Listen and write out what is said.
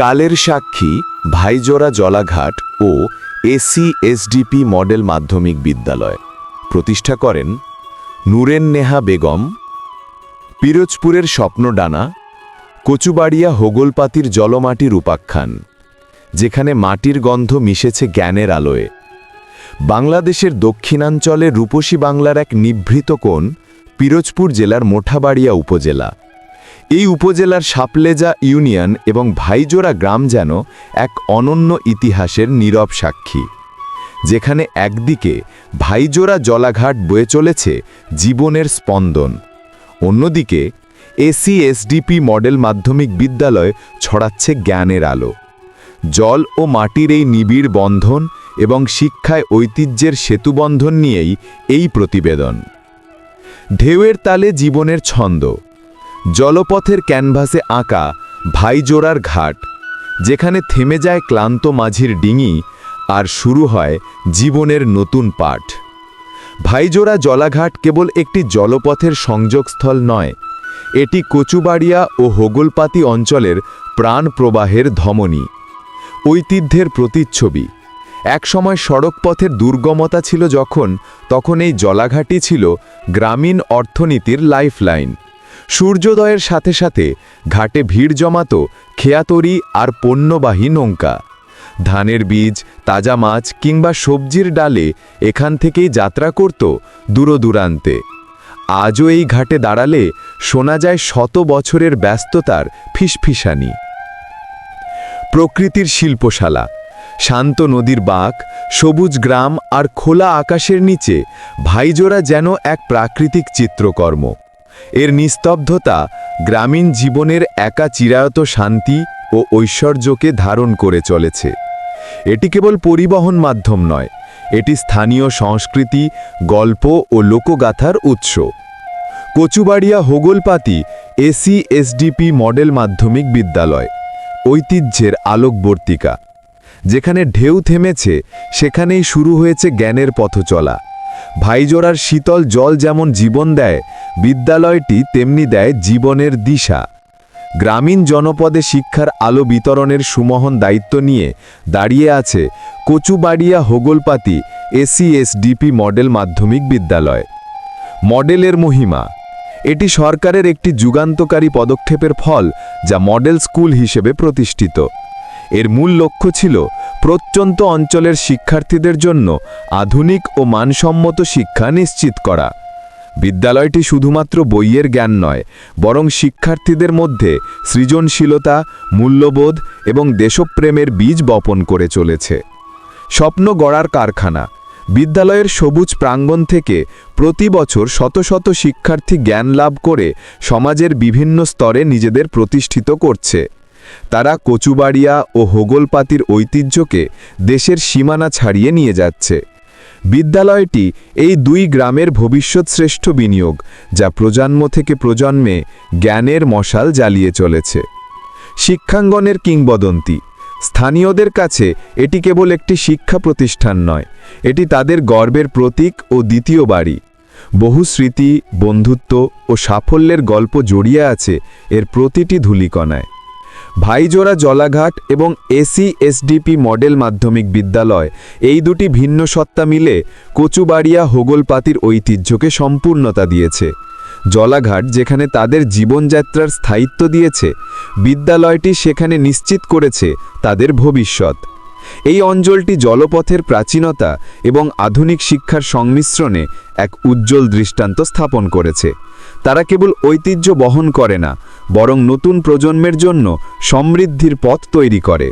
কালের সাক্ষী, ভাইজোড়া জলাঘাট ও AC SDP model মাধ্যমিক বিদ্যালয়। প্রতিষ্ঠা করেন নূরেন নেহা বেগম, পিরোজপুরের স্বপ্নডানা, কচুবাড়িয়া হোগলপাতির জলমাটির উপাখ্যান যেখানে মাটির গন্ধ মিশেছে জ্ঞানের আলোয়। বাংলাদেশের দক্ষিণাঞ্চলে রূপসী বাংলার এক নিভৃত কোণ পিরোজপুর জেলার মোঠাবাড়িয়া উপজেলা। এই উপজেলার সাপলেজা ইউনিয়ন এবং ভাইজোড়া গ্রাম যেন এক অনন্য ইতিহাসের নীরব সাক্ষী, যেখানে একদিকে ভাইজোড়া জলাঘাট বয়ে চলেছে জীবনের স্পন্দন, অন্যদিকে এসিএসডিপি মডেল মাধ্যমিক বিদ্যালয় ছড়াচ্ছে জ্ঞানের আলো। জল ও মাটির এই নিবিড় বন্ধন এবং শিক্ষায় ঐতিহ্যের সেতুবন্ধন নিয়েই এই প্রতিবেদন। ঢেউয়ের তালে জীবনের ছন্দ জলপথের ক্যানভাসে আঁকা ভাইজোড়ার ঘাট, যেখানে থেমে যায় ক্লান্ত মাঝির ডিঙি আর শুরু হয় জীবনের নতুন পাঠ। ভাইজোড়া জলাঘাট কেবল একটি জলপথের সংযোগস্থল নয়, এটি কচুবাড়িয়া ও হোগলপাতি অঞ্চলের প্রাণ প্রবাহের ধমনী, ঐতিহ্যের প্রতিচ্ছবি। একসময় সড়কপথের দুর্গমতা ছিল যখন, তখন এই জলাঘাটি ছিল গ্রামীণ অর্থনীতির লাইফলাইন। সূর্যোদয়ের সাথে সাথে ঘাটে ভিড় জমাত খেয়াতরি আর পণ্যবাহী নৌকা। ধানের বীজ, তাজা মাছ কিংবা সবজির ডালে এখান থেকেই যাত্রা করত দূরদূরান্তে। আজও এই ঘাটে দাঁড়ালে শোনা যায় শত বছরের ব্যস্ততার ফিসফিসানি। প্রকৃতির শিল্পশালা, শান্ত নদীর বাঁক, সবুজ গ্রাম আর খোলা আকাশের নিচে ভাইজোড়া যেন এক প্রাকৃতিক চিত্রকর্ম। এর নিস্তব্ধতা গ্রামীণ জীবনের একা চিরায়ত শান্তি ও ঐশ্বর্যকে ধারণ করে চলেছে। এটি কেবল পরিবহন মাধ্যম নয়, এটি স্থানীয় সংস্কৃতি, গল্প ও লোকগাথার উৎস। Kochubaria Hogolpati AC SDP model মাধ্যমিক বিদ্যালয়, ঐতিহ্যের আলোকবর্তিকা। যেখানে ঢেউ থেমেছে, সেখানেই শুরু হয়েছে জ্ঞানের পথ চলা ভাইজোড়ার শীতল জল যেমন জীবন দেয়, বিদ্যালয়টি তেমনি দেয় জীবনের দিশা। গ্রামীণ জনপদে শিক্ষার আলো বিতরণের সুমহন দায়িত্ব নিয়ে দাঁড়িয়ে আছে কচুবাড়িয়া হোগলপাতি এসিএসডিপি মডেল মাধ্যমিক বিদ্যালয়। মডেলের মহিমা, এটি সরকারের একটি যুগান্তকারী পদক্ষেপের ফল যা মডেল স্কুল হিসেবে প্রতিষ্ঠিত। এর মূল লক্ষ্য ছিল প্রত্যন্ত অঞ্চলের শিক্ষার্থীদের জন্য আধুনিক ও মানসম্মত শিক্ষা নিশ্চিত করা। বিদ্যালয়টি শুধুমাত্র বইয়ের জ্ঞান নয়, বরং শিক্ষার্থীদের মধ্যে সৃজনশীলতা, মূল্যবোধ এবং দেশপ্রেমের বীজ বপন করে চলেছে। স্বপ্ন গড়ার কারখানা। বিদ্যালয়ের সবুজ প্রাঙ্গণ থেকে প্রতি বছর শত শত শিক্ষার্থী জ্ঞান লাভ করে সমাজের বিভিন্ন স্তরে নিজেদের প্রতিষ্ঠিত করছে। তারা কচুবাড়িয়া ও হোগলপাতির ঐতিহ্যকে দেশের সীমানা ছাড়িয়ে নিয়ে যাচ্ছে। বিদ্যালয়টি এই দুই গ্রামের ভবিষ্যৎ শ্রেষ্ঠ বিনিয়োগ, যা প্রজন্ম থেকে প্রজন্মে জ্ঞানের মশাল জ্বালিয়ে চলেছে। শিক্ষাঙ্গনের কিংবদন্তি। স্থানীয়দের কাছে এটি কেবল একটি শিক্ষা প্রতিষ্ঠান নয়, এটি তাদের গর্বের প্রতীক ও দ্বিতীয় বাড়ি। বহু স্মৃতি, বন্ধুত্ব ও সাফল্যের গল্প জড়িয়ে আছে এর প্রতিটি ধূলিকণায়। ভাইজোড়া জলাঘাট এবং এসি এসডিপি মডেল মাধ্যমিক বিদ্যালয়। এই দুটি ভিন্ন সত্তা মিলে কচুবাড়িয়া হোগলপাতির ঐতিহ্যকে সম্পূর্ণতা দিয়েছে। জলাঘাট যেখানে তাদের জীবনযাত্রার স্থায়িত্ব দিয়েছে, বিদ্যালয়টি সেখানে নিশ্চিত করেছে তাদের ভবিষ্যৎ। এই অঞ্চলটি জলপথের প্রাচীনতা এবং আধুনিক শিক্ষার সংমিশ্রণে এক উজ্জ্বল দৃষ্টান্ত স্থাপন করেছে। তারা কেবল ঐতিহ্য বহন করে না বরং নতুন প্রজন্মের জন্য সমৃদ্ধির পথ তৈরি করে।